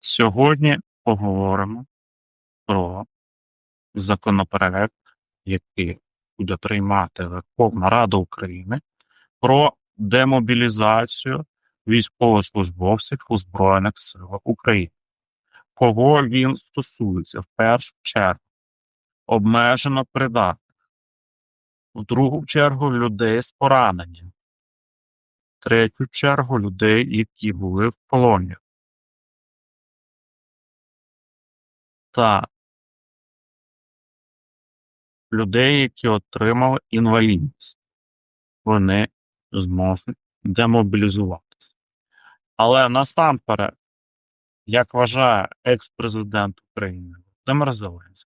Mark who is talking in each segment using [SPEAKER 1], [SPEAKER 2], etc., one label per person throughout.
[SPEAKER 1] Сьогодні поговоримо про законопроект, який буде приймати Верховна Рада України про демобілізацію військовослужбовців у Збройних силах України. Кого він стосується в першу чергу? Обмежено придатних, в другу чергу людей з пораненням, в третю чергу людей, які були в полоні. Та людей, які отримали інвалідність. Вони зможуть демобілізуватися. Але насамперед, як вважає екс-президент України Володимир Зеленський,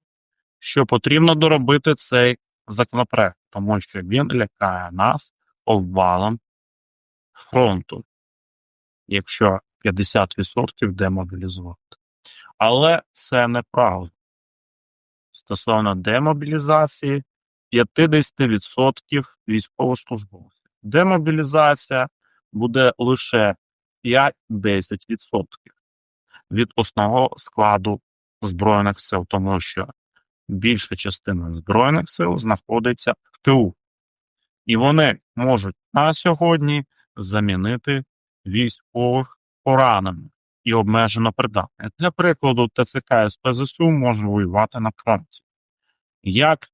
[SPEAKER 1] що потрібно доробити цей законопроект, тому що він лякає нас обвалом фронту, якщо 50% демобілізувати. Але це неправда. Стосовно демобілізації 50% військовослужбовців. Демобілізація буде лише 5-10% від основного складу Збройних сил, тому що більша частина Збройних сил знаходиться в тилу. І вони можуть на сьогодні замінити військових поранених і обмежено придатних. Для прикладу, ТЦК СПЗСУ може воювати на фронті, як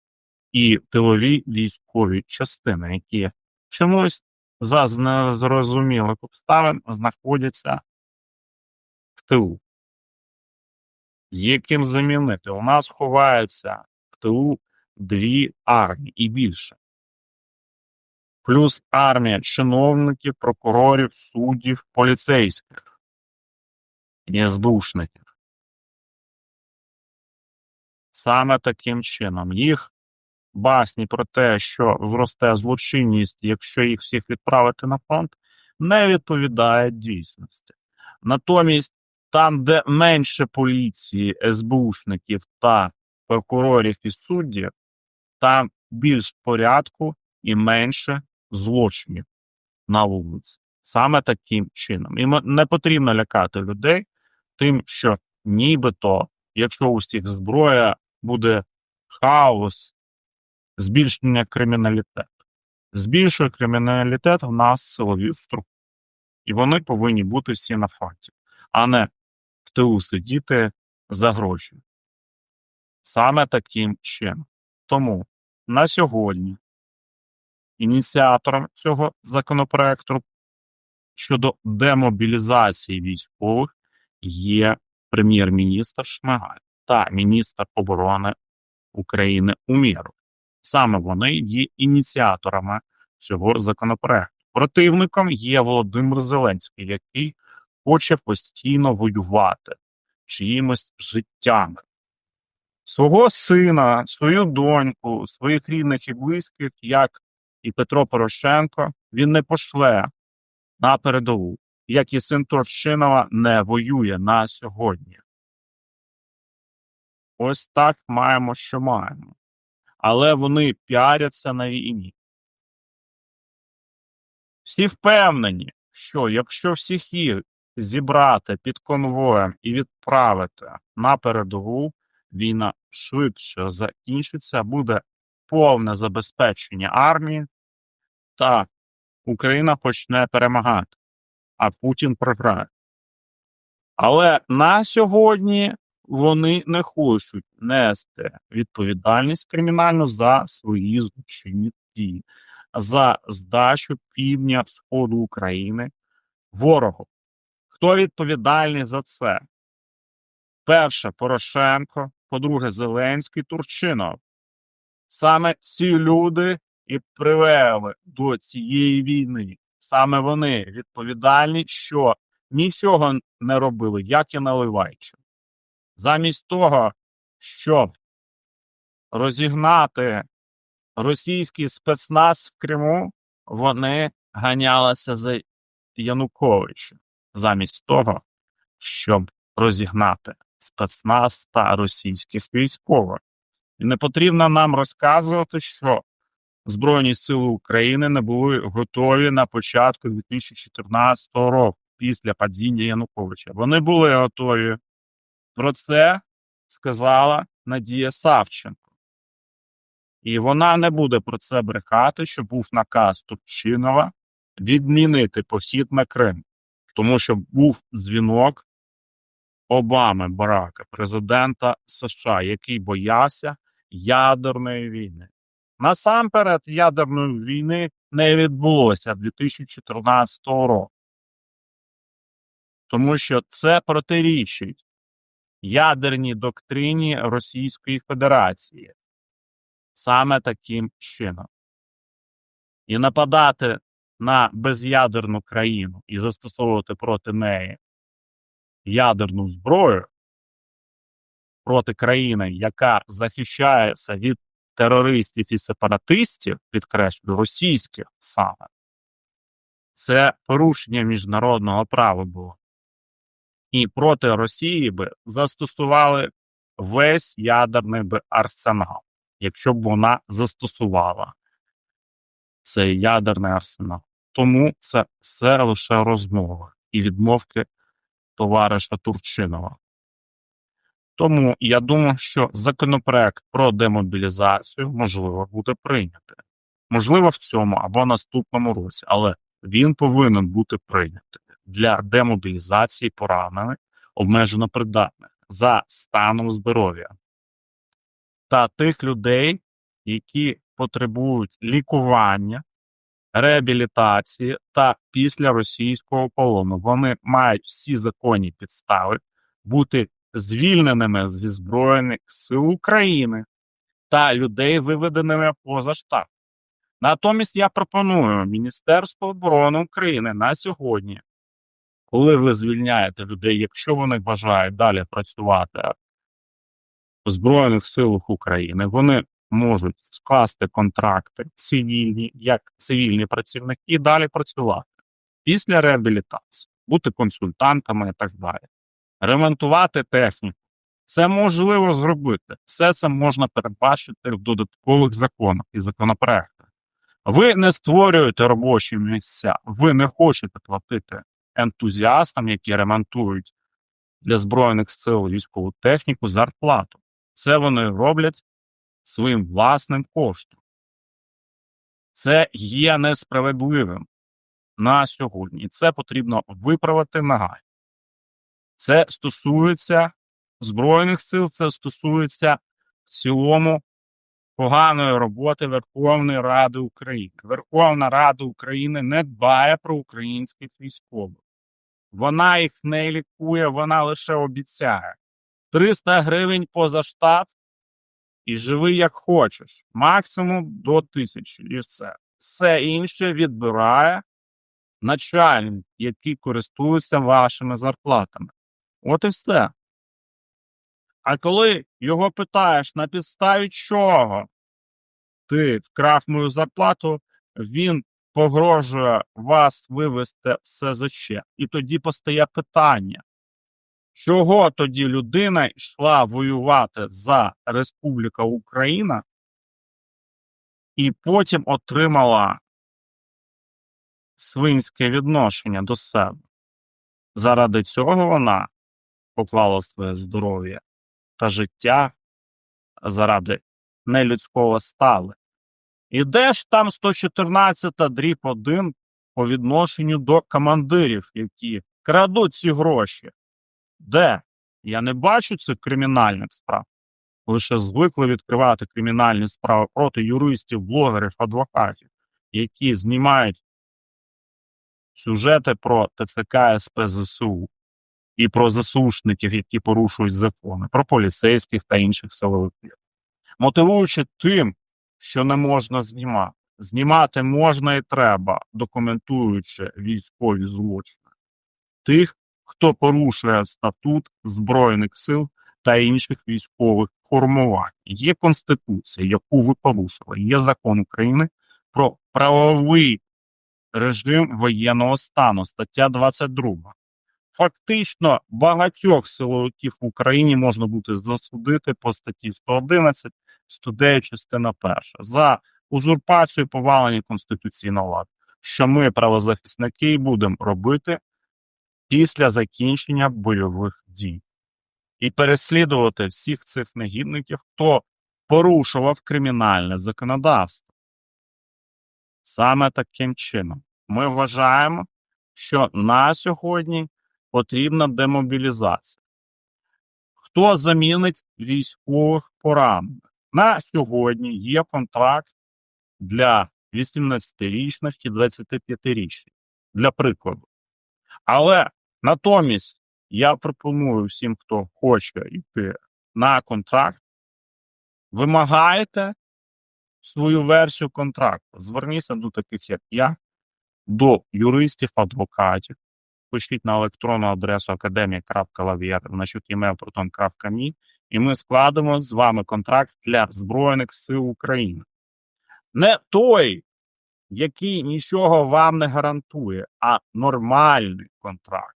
[SPEAKER 1] і тилові військові частини, які чомусь за незрозумілих обставин знаходяться в тилу. Є ким замінити. У нас ховається в тилу дві армії і більше. Плюс армія чиновників, прокурорів, суддів, поліцейських і СБУшників. Саме таким чином їх басні про те, що зросте злочинність, якщо їх всіх відправити на фронт, не відповідає дійсності. Натомість, там, де менше поліції, СБУшників та прокурорів і суддів, там більш порядку і менше злочинів на вулиці. Саме таким чином. І не потрібно лякати людей тим, що нібито, якщо у всіх зброя буде хаос, збільшення криміналітету. Збільшує криміналітет в нас силові структури. І вони повинні бути всі на фронті, а не в тилу сидіти за гроші. Саме таким чином. Тому на сьогодні ініціатором цього законопроекту щодо демобілізації військових є прем'єр-міністр Шмигаль та міністр оборони України Умєров. Саме вони є ініціаторами цього законопроекту. Противником є Володимир Зеленський, який хоче постійно воювати чиїмось життями. Свого сина, свою доньку, своїх рідних і близьких, як і Петро Порошенко, він не пошле на передову, як і син Турчинова не воює на сьогодні. Ось так маємо, що маємо. Але вони піаряться на війні. Всі впевнені, що якщо всіх їх зібрати під конвоєм і відправити на передову, війна швидше закінчиться, буде повне забезпечення армії, та Україна почне перемагати, а Путін програє. Але на сьогодні вони не хочуть нести відповідальність кримінальну за свої злочинні дії, за здачу півдня Сходу України ворогу. Хто відповідальний за це? Перше Порошенко, по-друге, Зеленський Турчинов. Саме ці люди і привели до цієї війни. Саме вони відповідальні, що нічого не робили, як і наливайче. Замість того, щоб розігнати російський спецназ в Криму, вони ганялися за Януковичем, замість того, щоб розігнати спецназ та російських військових. І не потрібно нам розказувати, що Збройні сили України не були готові на початку 2014 року. після падіння Януковича. Вони були готові. Про це сказала Надія Савченко. І вона не буде про це брехати, що був наказ Турчинова відмінити похід на Крим, тому що був дзвінок Обами Барака, президента США, який боявся ядерної війни. Насамперед, ядерної війни не відбулося 2014 року, тому що це протирічить ядерній доктрині Російської Федерації саме таким чином. І нападати на безядерну країну і застосовувати проти неї ядерну зброю проти країни, яка захищається від терористів і сепаратистів, підкреслю, російських саме, це порушення міжнародного права було. І проти Росії би застосували весь ядерний би арсенал, якщо б вона застосувала цей ядерний арсенал. Тому це все лише розмова і відмовки товариша Турчинова. Тому я думаю, що законопроект про демобілізацію можливо буде прийнятий. Можливо, в цьому або наступному році, але він повинен бути прийнятий для демобілізації поранених обмежено придатних за станом здоров'я та тих людей, які потребують лікування, реабілітації та після російського полону. Вони мають всі законні підстави бути звільненими зі Збройних сил України та людей, виведеними поза штат. Натомість я пропоную Міністерству оборони України на сьогодні, коли ви звільняєте людей, якщо вони бажають далі працювати в Збройних силах України, вони можуть скласти контракти цивільні, як цивільні працівники, і далі працювати після реабілітації, бути консультантами і так далі, ремонтувати техніку. Це можливо зробити. Все це можна передбачити в додаткових законах і законопроектах. Ви не створюєте робочі місця, ви не хочете платити ентузіастам, які ремонтують для Збройних сил військову техніку, зарплату. Це вони роблять своїм власним коштом. Це є несправедливим на сьогодні, і це потрібно виправити нагай. Це стосується Збройних сил, це стосується в цілому поганої роботи Верховної Ради України. Верховна Рада України не дбає про українських військових. Вона їх не лікує, вона лише обіцяє. 300 гривень поза штат і живи як хочеш. Максимум до тисячі. І все. Все інше відбирає начальник, який користується вашими зарплатами. От і все. А коли його питаєш, на підставі чого ти вкрав мою зарплату, він погрожує вас вивести в СЗЧ. І тоді постає питання, чого тоді людина йшла воювати за Республіка Україна і потім отримала свинське відношення до себе. Заради цього вона поклала своє здоров'я та життя заради нелюдського стали. І де ж там 114 дріб 1 по відношенню до командирів, які крадуть ці гроші? Де? Я не бачу цих кримінальних справ. Лише звикли відкривати кримінальні справи проти юристів, блогерів, адвокатів, які знімають сюжети про ТЦК СП ЗСУ і про ЗСУшників, які порушують закони, про поліцейських та інших силовиків, мотивуючи тим, що не можна знімати. Знімати можна і треба, документуючи військові злочини тих, хто порушує статут Збройних сил та інших військових формувань. Є Конституція, яку ви порушили, є закон України про правовий режим воєнного стану, стаття 22. Фактично, багатьох силовиків в Україні можна буде засудити по статті 111, 109, частина перша за узурпацію повалення конституційного ладу. Що ми, правозахисники, будемо робити після закінчення бойових дій і переслідувати всіх цих негідників, хто порушував кримінальне законодавство. Саме таким чином ми вважаємо, що на сьогодні потрібна демобілізація. Хто замінить військових поранених? На сьогодні є контракт для 18-річних і 25-річних, для прикладу. Але натомість я пропоную всім, хто хоче йти на контракт, вимагаєте свою версію контракту. Зверніться до таких, як я, до юристів, адвокатів. Пишіть на електронну адресу академія.лавієр.email.proton.me і ми складемо з вами контракт для Збройних сил України. Не той, який нічого вам не гарантує, а нормальний контракт.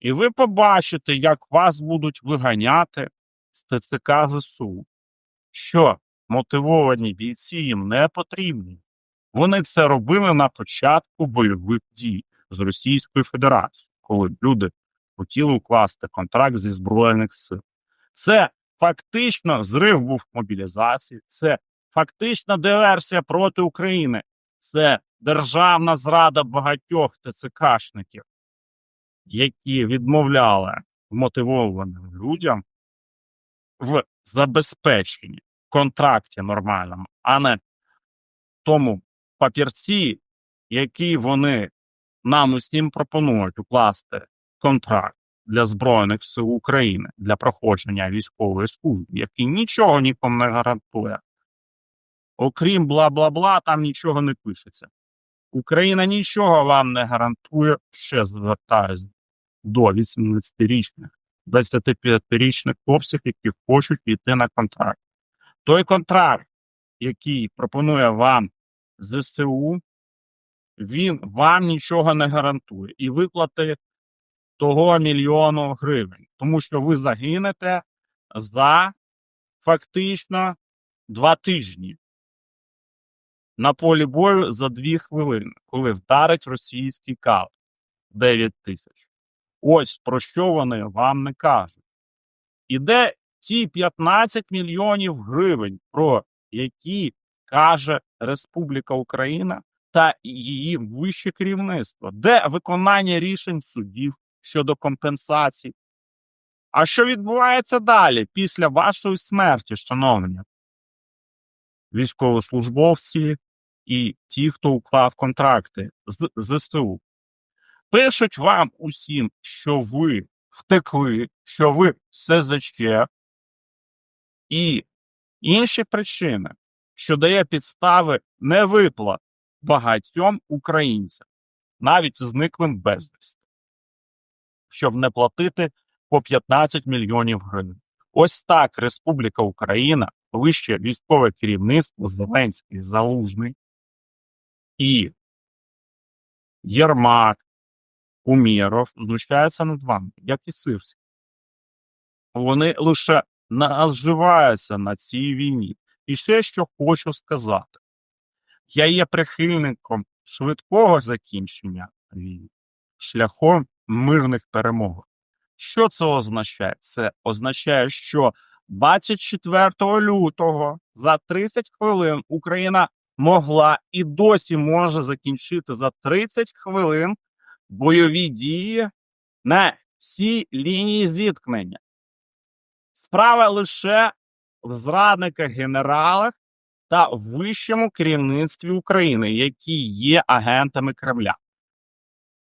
[SPEAKER 1] І ви побачите, як вас будуть виганяти з ТЦК ЗСУ, що мотивовані бійці їм не потрібні. Вони це робили на початку бойових дій з Російською Федерацією, коли люди хотіли укласти контракт зі Збройних сил. Це фактично зрив був мобілізації, це фактична диверсія проти України, це державна зрада багатьох ТЦКшників, які відмовляли мотивованим людям в забезпеченні контракті нормальному, а не тому папірці, який вони нам усім пропонують укласти контракт для Збройних сил України для проходження військової служби, який нічого нікому не гарантує. Окрім бла бла бла, там нічого не пишеться. Україна нічого вам не гарантує, ще звертаюсь до 18-річних, 25-річних хлопців, які хочуть йти на контракт. Той контракт, який пропонує вам ЗСУ, він вам нічого не гарантує. І виплати того мільйону гривень, тому що ви загинете за фактично два тижні на полі бою за дві хвилини, коли вдарить російський кал 9 тисяч. Ось про що вони вам не кажуть. І де ті 15 мільйонів гривень, про які каже Республіка Україна та її вище керівництво, де виконання рішень судів щодо компенсацій? А що відбувається далі після вашої смерті, шановні? Військовослужбовці і ті, хто уклав контракти з ЗСУ, пишуть вам усім, що ви втекли, що ви СЗЧ і інші причини, що дає підстави невиплат багатьом українцям, навіть зниклим безвісти, щоб не платити по 15 мільйонів гривень. Ось так Республіка Україна, вище військове керівництво Зеленський Залужний і Єрмак, Умєров знущаються над вами, як і Сирський. Вони лише наживаються на цій війні. І ще що хочу сказати: я є прихильником швидкого закінчення війни шляхом мирних перемог. Що це означає? Це означає, що 24 лютого за 30 хвилин Україна могла і досі може закінчити за 30 хвилин бойові дії на всій лінії зіткнення. Справа лише в зрадниках генералах та вищому керівництві України, які є агентами Кремля.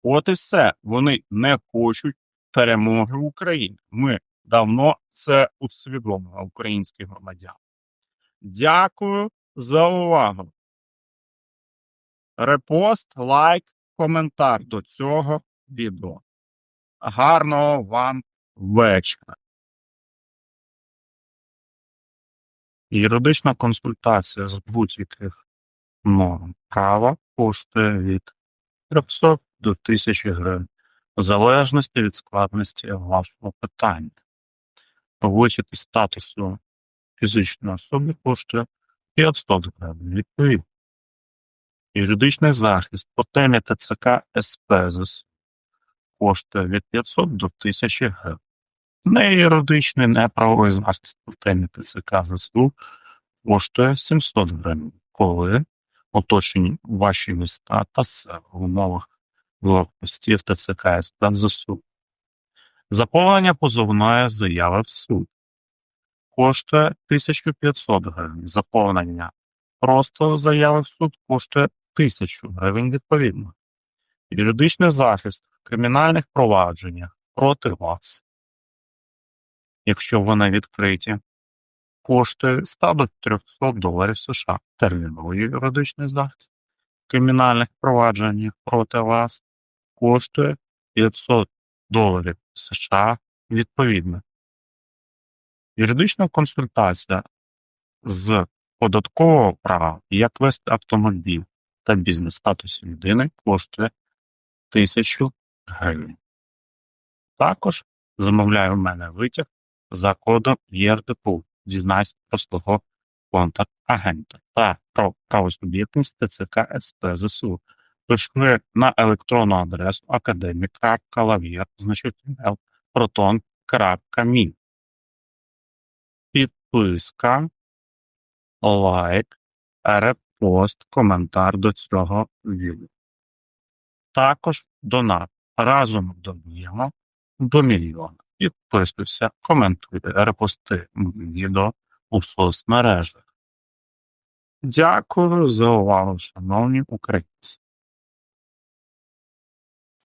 [SPEAKER 1] От і все. Вони не хочуть перемоги України. Ми давно це усвідомили українські громадяни. Дякую за увагу. Репост, лайк, коментар до цього відео. Гарного вам вечора. Юридична консультація з будь-яких норм права коштує від 300 до 1000 гривень, в залежності від складності вашого питання. Вихід статусу фізичної особи коштує 500 гривень. Відповідно. Юридичний захист по темі ТЦК СП коштує від 500 до 1000 гривень. Не юридичний, не правовий захист в темі ТЦК ЗСУ коштує 700 гривень, коли оточені ваші міста та села в умовах блокпостів ТЦК СП ЗСУ. Заповнення позовної заяви в суд коштує 1500 гривень. Заповнення просто заяви в суд коштує 1000 гривень відповідно. Юридичний захист в кримінальних провадженнях проти вас, якщо вони відкриті, коштує 100 до 300 доларів США. Терміновий юридичний захист кримінальних провадженнях проти вас коштує 500 доларів США відповідно. Юридична консультація з податкового права, як вести автомобіль та бізнес статусі людини коштує 1000 гривень. Також замовляю в мене витяг за кодом ЄРДПУ. Дізнайся про свого контакт-агента та про правосуб'єктність ТЦК СП ЗСУ. Пиши на електронну адресу академік.лавір, proton.me. Підписка, лайк, репост, коментар до цього відео. Також донат. Разом доб'ємо до мільйона. Підписуйся, коментуй, репости відео у соцмережах. Дякую за увагу, шановні українці.